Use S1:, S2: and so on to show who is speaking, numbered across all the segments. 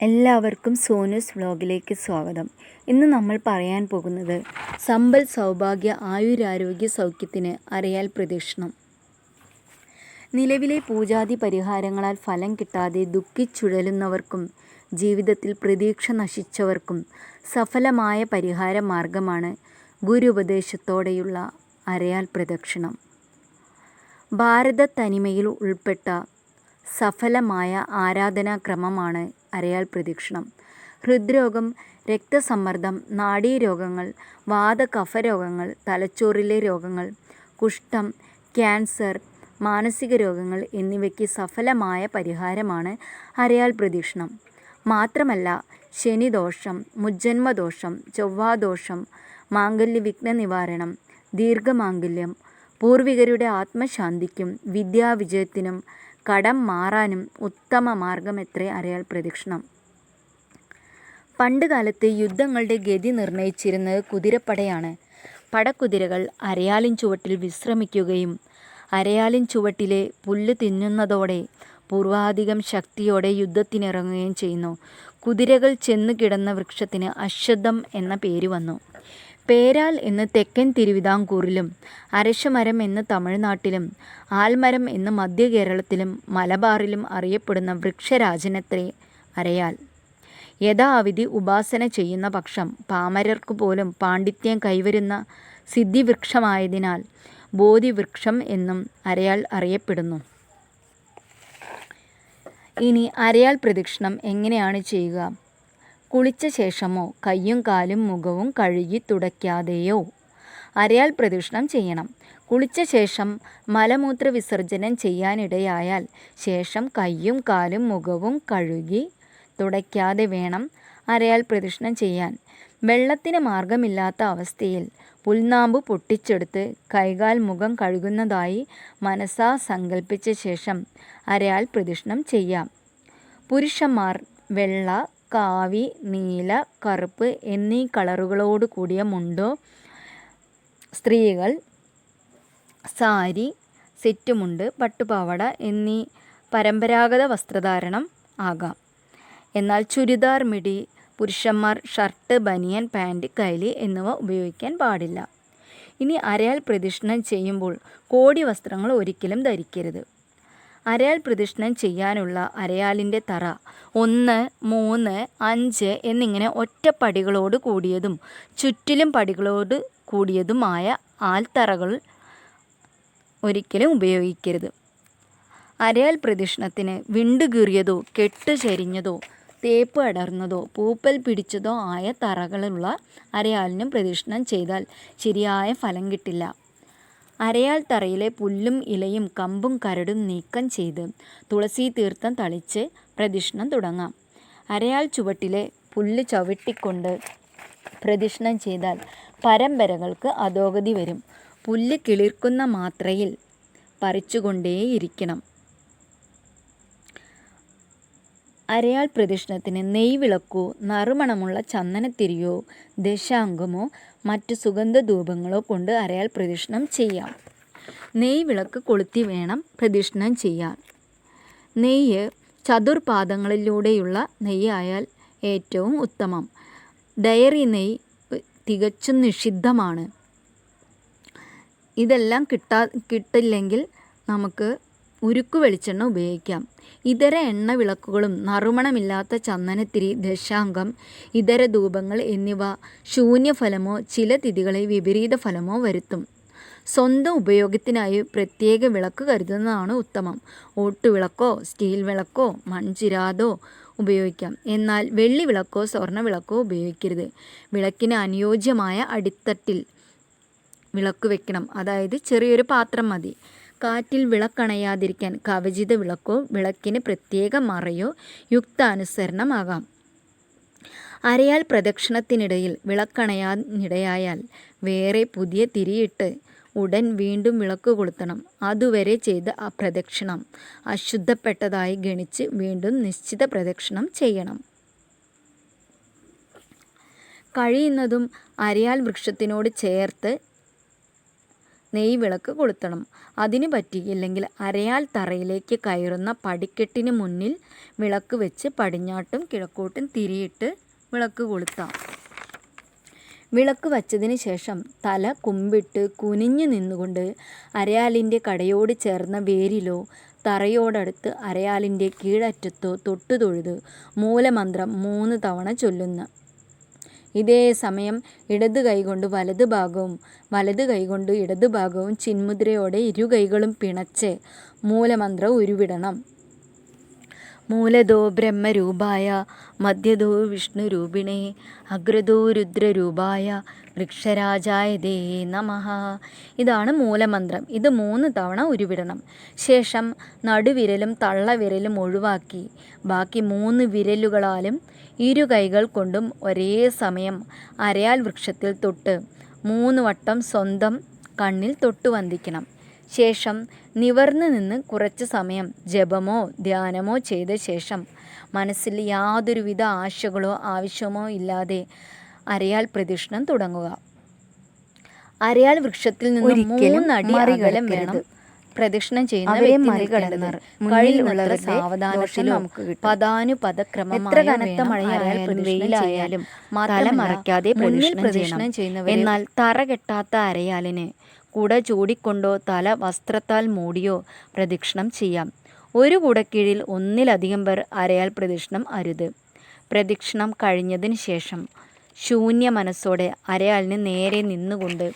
S1: എല്ലാവർക്കും സോനൂസ് വ്ലോഗിലേക്ക് സ്വാഗതം. ഇന്ന് നമ്മൾ പറയാൻ പോകുന്നത് സമ്പൽ സൗഭാഗ്യ ആയുരാരോഗ്യ സൗഖ്യത്തിന് അറിയാൽ പ്രദക്ഷിണം നിലവിലെ പൂജാതി പരിഹാരങ്ങളാൽ ഫലം കിട്ടാതെ ദുഃഖിച്ചുഴലുന്നവർക്കും ജീവിതത്തിൽ പ്രതീക്ഷ നശിച്ചവർക്കും സഫലമായ പരിഹാര മാർഗമാണ് ഗുരുപദേശത്തോടെയുള്ള അരയാൽ പ്രദക്ഷിണം. ഭാരത തനിമയിൽ ഉൾപ്പെട്ട സഫലമായ ആരാധനാക്രമമാണ് അരയാൽ പ്രദക്ഷിണം. ഹൃദ്രോഗം രക്തസമ്മർദ്ദം നാഡീരോഗങ്ങൾ വാതകഫരോഗങ്ങൾ തലച്ചോറിലെ രോഗങ്ങൾ കുഷ്ഠം ക്യാൻസർ മാനസിക രോഗങ്ങൾ എന്നിവയ്ക്ക് സഫലമായ പരിഹാരമാണ് അരയാൽ പ്രദക്ഷിണം. മാത്രമല്ല ശനിദോഷം മുജ്ജന്മദോഷം ചൊവ്വാദോഷം മാംഗല്യവിഘ്ന നിവാരണം ദീർഘമാംഗല്യം പൂർവികരുടെ ആത്മശാന്തിക്കും വിദ്യാവിജയത്തിനും കടം മാറാനും ഉത്തമ മാർഗമെത്രേ അറിയാൽ പ്രദക്ഷിണം. പണ്ടുകാലത്ത് യുദ്ധങ്ങളുടെ ഗതി നിർണയിച്ചിരുന്നത് കുതിരപ്പടയാണ്. പടക്കുതിരകൾ അരയാലിൻ ചുവട്ടിൽ വിശ്രമിക്കുകയും അരയാലിൻ ചുവട്ടിലെ പുല്ല് തിന്നുന്നതോടെ പൂർവാധികം ശക്തിയോടെ യുദ്ധത്തിനിറങ്ങുകയും ചെയ്യുന്നു. കുതിരകൾ ചെന്നു കിടന്ന വൃക്ഷത്തിന് അശ്വതം എന്ന പേര് വന്നു. പേരാൽ എന്ന് തെക്കൻ തിരുവിതാംകൂറിലും അരശമരം എന്ന് തമിഴ്നാട്ടിലും ആൽമരം എന്ന് മധ്യ കേരളത്തിലും മലബാറിലും അറിയപ്പെടുന്ന വൃക്ഷരാജനത്രേ അരയാൽ. യഥാവിധി ഉപാസന ചെയ്യുന്ന പക്ഷം പാമരർക്കു പോലും പാണ്ഡിത്യം കൈവരുന്ന സിദ്ധിവൃക്ഷമായതിനാൽ ബോധിവൃക്ഷം എന്നും അരയാൽ അറിയപ്പെടുന്നു. ഇനി അരയാൽ പ്രദക്ഷിണം എങ്ങനെയാണ് ചെയ്യുക? കുളിച്ച ശേഷമോ കയ്യും കാലും മുഖവും കഴുകി തുടയ്ക്കാതെയോ? അരയാൽ പ്രദക്ഷിണം ചെയ്യണം. കുളിച്ച ശേഷം മലമൂത്ര വിസർജനം ചെയ്യാനിടയായാൽ ശേഷം കയ്യും കാലും മുഖവും കഴുകി തുടയ്ക്കാതെ വേണം അരയാൽ പ്രദക്ഷിണം ചെയ്യാൻ. വെള്ളത്തിന് മാർഗമില്ലാത്ത അവസ്ഥയിൽ പുൽനാമ്പ് പൊട്ടിച്ചെടുത്ത് കൈകാൽ മുഖം കഴുകുന്നതായി മനസ്സാ സങ്കല്പിച്ച ശേഷം അരയാൽ പ്രദക്ഷിണം ചെയ്യാം. പുരുഷന്മാർ വെള്ള കാവി നീല കറുപ്പ് എന്നീ കളറുകളോട് കൂടിയ മുണ്ടോ? സ്ത്രീകൾ സാരി സെറ്റുമുണ്ട് പട്ടുപാവട എന്നീ പരമ്പരാഗത വസ്ത്രധാരണം ആകാം. എന്നാൽ ചുരിദാർ മിടി പുരുഷന്മാർ ഷർട്ട് ബനിയൻ പാന്റ് കൈലി എന്നിവ ഉപയോഗിക്കാൻ പാടില്ല. ഇനി അരയാൽ പ്രദക്ഷിണം ചെയ്യുമ്പോൾ കോടി വസ്ത്രങ്ങൾ ഒരിക്കലും ധരിക്കരുത്. അരയാൽ പ്രദക്ഷിണം ചെയ്യാനുള്ള അരയാലിന്റെ തറ. ഒന്ന് മൂന്ന് അഞ്ച് എന്നിങ്ങനെ ഒറ്റ പടികളോട് കൂടിയതും ചുറ്റിലും പടികളോട് കൂടിയതുമായ ആൽത്തറകൾ ഒരിക്കലും ഉപയോഗിക്കരുത്. അരയാൽ പ്രദക്ഷിണത്തിന് വിണ്ടുകീറിയതോ കെട്ട് ചരിഞ്ഞതോ തേപ്പ് അടർന്നതോ പൂപ്പൽ പിടിച്ചതോ ആയ തറകളുള്ള അരയാലിനും പ്രദക്ഷിണം ചെയ്താൽ ശരിയായ ഫലം കിട്ടില്ല. അരയാൽ തറയിലെ പുല്ലും ഇലയും കമ്പും കരടും നീക്കം ചെയ്ത് തുളസി തീർത്ഥം തളിച്ച് പ്രദക്ഷിണം തുടങ്ങാം. അരയാൽ ചുവട്ടിലെ പുല്ല് ചവിട്ടിക്കൊണ്ട് പ്രദക്ഷിണം ചെയ്താൽ പരമ്പരകൾക്ക് അധോഗതി വരും. പുല്ല് കിളിർക്കുന്ന മാത്രയിൽ പറിച്ചുകൊണ്ടേയിരിക്കണം. അരയാൾ പ്രദക്ഷിണത്തിന് നെയ്വിളക്കോ നറുമണമുള്ള ചന്ദനത്തിരിയോ ദശാംഗമോ മറ്റു സുഗന്ധധൂപങ്ങളോ കൊണ്ട് അരയാൾ പ്രദക്ഷിണം ചെയ്യാം. നെയ്വിളക്ക് കൊളുത്തി വേണം പ്രദക്ഷിണം ചെയ്യാൻ. നെയ്യ് ചതുർപാദങ്ങളിലൂടെയുള്ള നെയ്യായാൽ ഏറ്റവും ഉത്തമം. ഡയറി നെയ് തികച്ചും നിഷിദ്ധമാണ്. ഇതെല്ലാം കിട്ടാ കിട്ടില്ലെങ്കിൽ നമുക്ക് ഉരുക്കു വെളിച്ചെണ്ണ ഉപയോഗിക്കാം. ഇതര എണ്ണ വിളക്കുകളും നറുമണമില്ലാത്ത ചന്ദനത്തിരി ദശാംഗം ഇതര ധൂപങ്ങൾ എന്നിവ ശൂന്യഫലമോ ചില തിഥികളെ വിപരീത ഫലമോ വരുത്തും. സ്വന്തം ഉപയോഗത്തിനായി പ്രത്യേക വിളക്ക് കരുതുന്നതാണ് ഉത്തമം. ഓട്ടുവിളക്കോ സ്റ്റീൽ വിളക്കോ മൺചിരാതോ ഉപയോഗിക്കാം. എന്നാൽ വെള്ളി വിളക്കോ സ്വർണ വിളക്കോ ഉപയോഗിക്കരുത്. വിളക്കിന് അനുയോജ്യമായ അടിത്തട്ടിൽ വിളക്ക് വെക്കണം. അതായത് ചെറിയൊരു പാത്രം മതി. കാറ്റിൽ വിളക്കണയാതിരിക്കാൻ കവചിത വിളക്കോ വിളക്കിന് പ്രത്യേക മറയോ യുക്താനുസരണമാകാം. അരയാൽ പ്രദക്ഷിണത്തിനിടയിൽ വിളക്കണയാനിടയായാൽ വേറെ പുതിയ തിരിയിട്ട് ഉടൻ വീണ്ടും വിളക്ക് കൊളുത്തണം. അതുവരെ ചെയ്ത ആ പ്രദക്ഷിണം അശുദ്ധപ്പെട്ടതായി ഗണിച്ച് വീണ്ടും നിശ്ചിത പ്രദക്ഷിണം ചെയ്യണം. കഴിയുന്നതും അരയാൽ വൃക്ഷത്തിനോട് ചേർത്ത്
S2: നെയ് വിളക്ക് കൊളുത്തണം. അതിന് പറ്റിയില്ലെങ്കിൽ അരയാൽ തറയിലേക്ക് കയറുന്ന പടിക്കെട്ടിന് മുന്നിൽ വിളക്ക് വെച്ച് പടിഞ്ഞാട്ടും കിഴക്കോട്ടും തിരിയിട്ട് വിളക്ക് കൊളുത്താം. വിളക്ക് വച്ചതിന് ശേഷം തല കുമ്പിട്ട് കുനിഞ്ഞു നിന്നുകൊണ്ട് അരയാലിന്റെ കടയോട് ചേർന്ന വേരിലോ തറയോടടുത്ത് അരയാലിന്റെ കീഴറ്റത്തോ തൊട്ടു തൊഴുത് മൂലമന്ത്രം മൂന്ന് തവണ ചൊല്ലുന്ന. ഇതേ സമയം ഇടത് കൈകൊണ്ട് വലത് ഭാഗവും വലത് കൈകൊണ്ട് ഇടത് ഭാഗവും ചിന്മുദ്രയോടെ ഇരു കൈകളും പിണച്ച് മൂലമന്ത്രം ഉരുവിടണം. മൂലതോ ബ്രഹ്മരൂപായ മധ്യതോ വിഷ്ണുരൂപിണേ അഗ്രതോ രുദ്രരൂപായ വൃക്ഷരാജായ ദേ നമഃ. ഇതാണ് മൂലമന്ത്രം. ഇത് മൂന്ന് തവണ ഉരുവിടണം. ശേഷം നടുവിരലും തള്ളവിരലും ഒഴിവാക്കി. ബാക്കി മൂന്ന് വിരലുകളാലും ഇരു കൈകൾ കൊണ്ടും ഒരേ സമയം അരയാൽ വൃക്ഷത്തിൽ തൊട്ട് മൂന്ന് വട്ടം സ്വന്തം കണ്ണിൽ തൊട്ടു വന്ദിക്കണം. ശേഷം നിവർന്നു നിന്ന് കുറച്ച് സമയം ജപമോ ധ്യാനമോ ചെയ്ത ശേഷം മനസ്സിൽ യാതൊരുവിധ ആശകളോ ആവശ്യമോ ഇല്ലാതെ അരയാൽ പ്രദക്ഷിണം തുടങ്ങുക. അരയാൽ വൃക്ഷത്തിൽ നിന്ന് മൂന്നടി അകലം വേണം. പ്രദക്ഷിണം ചെയ്യുന്ന
S1: ദോഷം
S2: സാവധാനത്തിലും. പദാനുപദക്രമമായും
S1: എത്ര കനത്ത മഴയായാലും വെയിലായാലും. തല
S2: മറക്കാതെ
S1: മറയ്ക്കാതെ പ്രദക്ഷിണം
S2: ചെയ്യുന്നവർ.
S1: എന്നാൽ തറ കെട്ടാത്ത അരയാലിന് കുട ചൂടിക്കൊണ്ടോ തല വസ്ത്രത്താൽ മൂടിയോ പ്രദക്ഷിണം ചെയ്യാം ഒരു കുടക്കീഴിൽ ഒന്നിലധികം പേർ അരയാൽ പ്രദക്ഷിണം അരുത് പ്രദക്ഷിണം കഴിഞ്ഞതിന് ശേഷം ശൂന്യ മനസ്സോടെ അരയാലിന് നേരെ നിന്നുകൊണ്ട്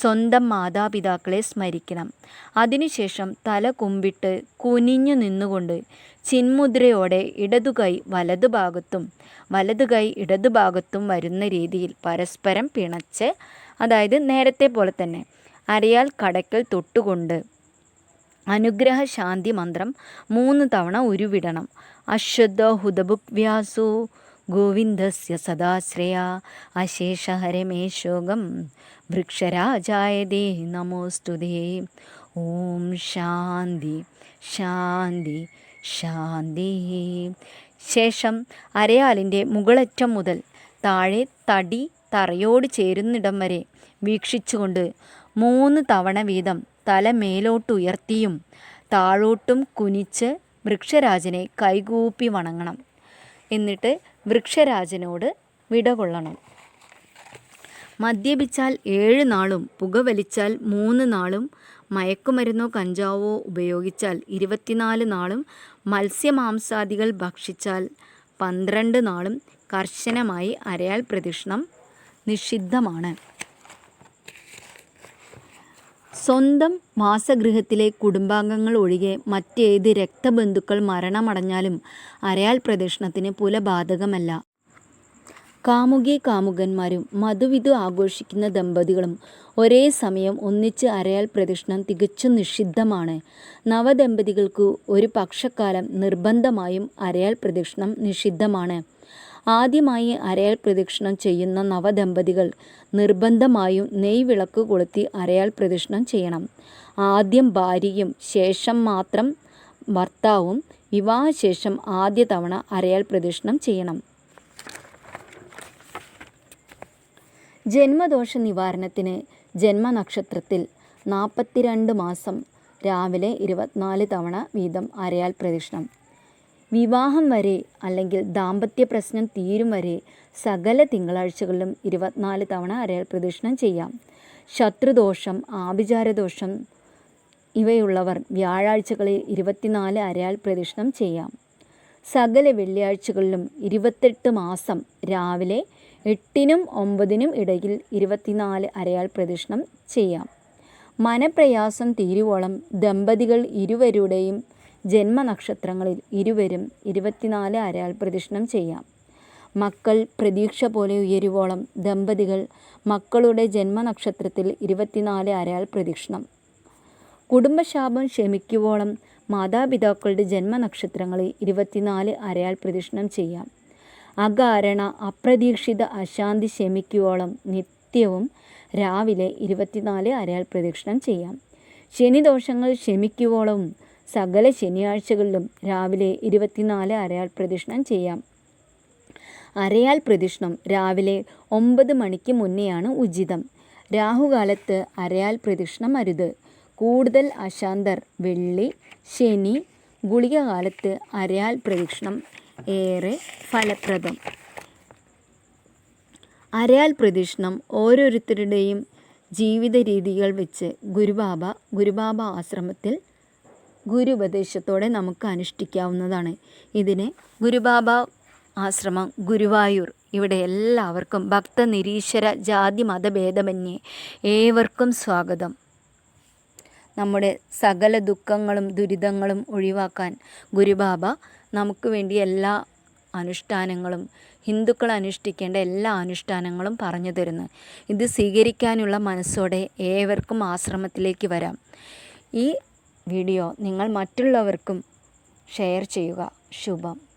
S1: സ്വന്തം മാതാപിതാക്കളെ സ്മരിക്കണം. അതിനുശേഷം തല കുമ്പിട്ട് കുനിഞ്ഞു നിന്നുകൊണ്ട് ചിന്മുദ്രയോടെ ഇടതുകൈ വലതുഭാഗത്തും വലതുകൈ ഇടതുഭാഗത്തും വരുന്ന രീതിയിൽ പരസ്പരം പിണച്ച് അതായത് നേരത്തെ പോലെ തന്നെ അരയാൽ കടക്കൽ തൊട്ടുകൊണ്ട് അനുഗ്രഹ ശാന്തി മന്ത്രം മൂന്ന് തവണ ഉരുവിടണം. അശ്വദ്ധ ഹുദബുക്വ്യാസോ ഗോവിന്ദസ്യ സദാശ്രയ. അശേഷഹരമേശോകം വൃക്ഷരാജായ ദേ നമോസ്തുതേ ഓം ശാന്തി ശാന്തി ശാന്തി. ശേഷം അരയാലിന്റെ മുകളറ്റം മുതൽ താഴെ തടി തറയോട് ചേരുന്നിടം വരെ വീക്ഷിച്ചുകൊണ്ട് മൂന്ന് തവണ വീതം തല മേലോട്ടുയർത്തിയും താഴോട്ടും കുനിച്ച് വൃക്ഷരാജനെ കൈകൂപ്പി വണങ്ങണം. എന്നിട്ട് വൃക്ഷരാജനോട് വിട കൊള്ളണം മദ്യപിച്ചാൽ ഏഴ് നാളും പുകവലിച്ചാൽ മൂന്ന് നാളും മയക്കുമരുന്നോ കഞ്ചാവോ ഉപയോഗിച്ചാൽ ഇരുപത്തിനാല് നാളും മത്സ്യമാംസാദികൾ ഭക്ഷിച്ചാൽ പന്ത്രണ്ട് നാളും കർശനമായി അരയാൽ പ്രദക്ഷിണം നിഷിദ്ധമാണ്. സ്വന്തം വാസഗൃഹത്തിലെ കുടുംബാംഗങ്ങൾ ഒഴികെ മറ്റേത് രക്തബന്ധുക്കൾ മരണമടഞ്ഞാലും അരയാൽ പ്രദക്ഷിണത്തിന് പുല ബാധകമല്ല കാമുകി കാമുകന്മാരും മധുവിധു ആഘോഷിക്കുന്ന ദമ്പതികളും ഒരേ സമയം ഒന്നിച്ച് അരയാൽ പ്രദക്ഷിണം തികച്ചും നിഷിദ്ധമാണ്. നവദമ്പതികൾക്ക് ഒരു പക്ഷക്കാലം നിർബന്ധമായും അരയാൽ പ്രദക്ഷിണം നിഷിദ്ധമാണ്. ആദ്യമായി അരയാൽ പ്രദക്ഷിണം ചെയ്യുന്ന നവദമ്പതികൾ നിർബന്ധമായും നെയ് വിളക്ക് കൊളുത്തി അരയാൽ പ്രദക്ഷിണം ചെയ്യണം. ആദ്യം ഭാര്യയും ശേഷം മാത്രം ഭർത്താവും വിവാഹശേഷം ആദ്യ തവണ അരയാൽ പ്രദക്ഷിണം ചെയ്യണം. ജന്മദോഷ നിവാരണത്തിന് ജന്മനക്ഷത്രത്തിൽ നാൽപ്പത്തിരണ്ട് മാസം രാവിലെ ഇരുപത്തിനാല് തവണ വീതം അരയാൽ പ്രദക്ഷിണം. വിവാഹം വരെ അല്ലെങ്കിൽ ദാമ്പത്യ പ്രശ്നം തീരും വരെ സകല തിങ്കളാഴ്ചകളിലും ഇരുപത്തിനാല് തവണ അരയൽ പ്രദക്ഷിണം ചെയ്യാം. ശത്രുദോഷം ആഭിചാരദോഷം ഇവയുള്ളവർ വ്യാഴാഴ്ചകളിൽ ഇരുപത്തിനാല് അരയാൽ പ്രദക്ഷിണം ചെയ്യാം. സകല വെള്ളിയാഴ്ചകളിലും ഇരുപത്തെട്ട് മാസം രാവിലെ എട്ടിനും ഒമ്പതിനും ഇടയിൽ ഇരുപത്തിനാല് അരയാൽ പ്രദക്ഷിണം ചെയ്യാം. മനപ്രയാസം തീരുവോളം ദമ്പതികൾ ഇരുവരുടെയും ജന്മനക്ഷത്രങ്ങളിൽ ഇരുവരും ഇരുപത്തിനാല് അരയാൽ പ്രദക്ഷിണം ചെയ്യാം. മക്കൾ പ്രതീക്ഷ പോലെ ഉയരുവോളം ദമ്പതികൾ മക്കളുടെ ജന്മനക്ഷത്രത്തിൽ ഇരുപത്തിനാല് അരയാൽ പ്രദക്ഷിണം കുടുംബശാപം ക്ഷമിക്കുവോളം മാതാപിതാക്കളുടെ ജന്മനക്ഷത്രങ്ങളിൽ ഇരുപത്തിനാല് അരയാൽ പ്രദക്ഷിണം ചെയ്യാം. അകാരണ അപ്രതീക്ഷിത അശാന്തി ക്ഷമിക്കുവോളം നിത്യവും രാവിലെ ഇരുപത്തിനാല് അരയാൽ പ്രദക്ഷിണം ചെയ്യാം. ശനിദോഷങ്ങൾ ശമിക്കുവോളവും സകല ശനിയാഴ്ചകളിലും രാവിലെ ഇരുപത്തിനാല് അരയാൾ പ്രദക്ഷിണം ചെയ്യാം. അരയാൽ പ്രദക്ഷിണം രാവിലെ ഒമ്പത് മണിക്ക് മുന്നെയാണ് ഉചിതം. രാഹുകാലത്ത് അരയാൽ പ്രദക്ഷിണം അരുത്. കൂടുതൽ അശാന്തർ വെള്ളി ശനി ഗുളിക കാലത്ത് അരയാൽ പ്രദക്ഷിണം ഏറെ ഫലപ്രദം. അരയാൽ പ്രദക്ഷിണം ഓരോരുത്തരുടെയും ജീവിത രീതികൾ വെച്ച് ഗുരുബാബ ഗുരുബാബ ആശ്രമത്തിൽ ഗുരുപദേശത്തോടെ നമുക്ക് അനുഷ്ഠിക്കാവുന്നതാണ്. ഇതിന് ഗുരുബാബ ആശ്രമം ഗുരുവായൂർ ഇവിടെ എല്ലാവർക്കും ഭക്ത നിരീശ്വര ജാതി മതഭേദമന്യേ ഏവർക്കും സ്വാഗതം. നമ്മുടെ സകല ദുഃഖങ്ങളും ദുരിതങ്ങളും ഒഴിവാക്കാൻ ഗുരുബാബ നമുക്ക് വേണ്ടി എല്ലാ അനുഷ്ഠാനങ്ങളും ഹിന്ദുക്കൾ അനുഷ്ഠിക്കേണ്ട എല്ലാ അനുഷ്ഠാനങ്ങളും പറഞ്ഞു തരുന്നു. ഇത് സ്വീകരിക്കാനുള്ള മനസ്സോടെ ഏവർക്കും ആശ്രമത്തിലേക്ക് വരാം. ഈ വീഡിയോ നിങ്ങൾ മറ്റുള്ളവർക്കും ഷെയർ ചെയ്യുക. ശുഭം.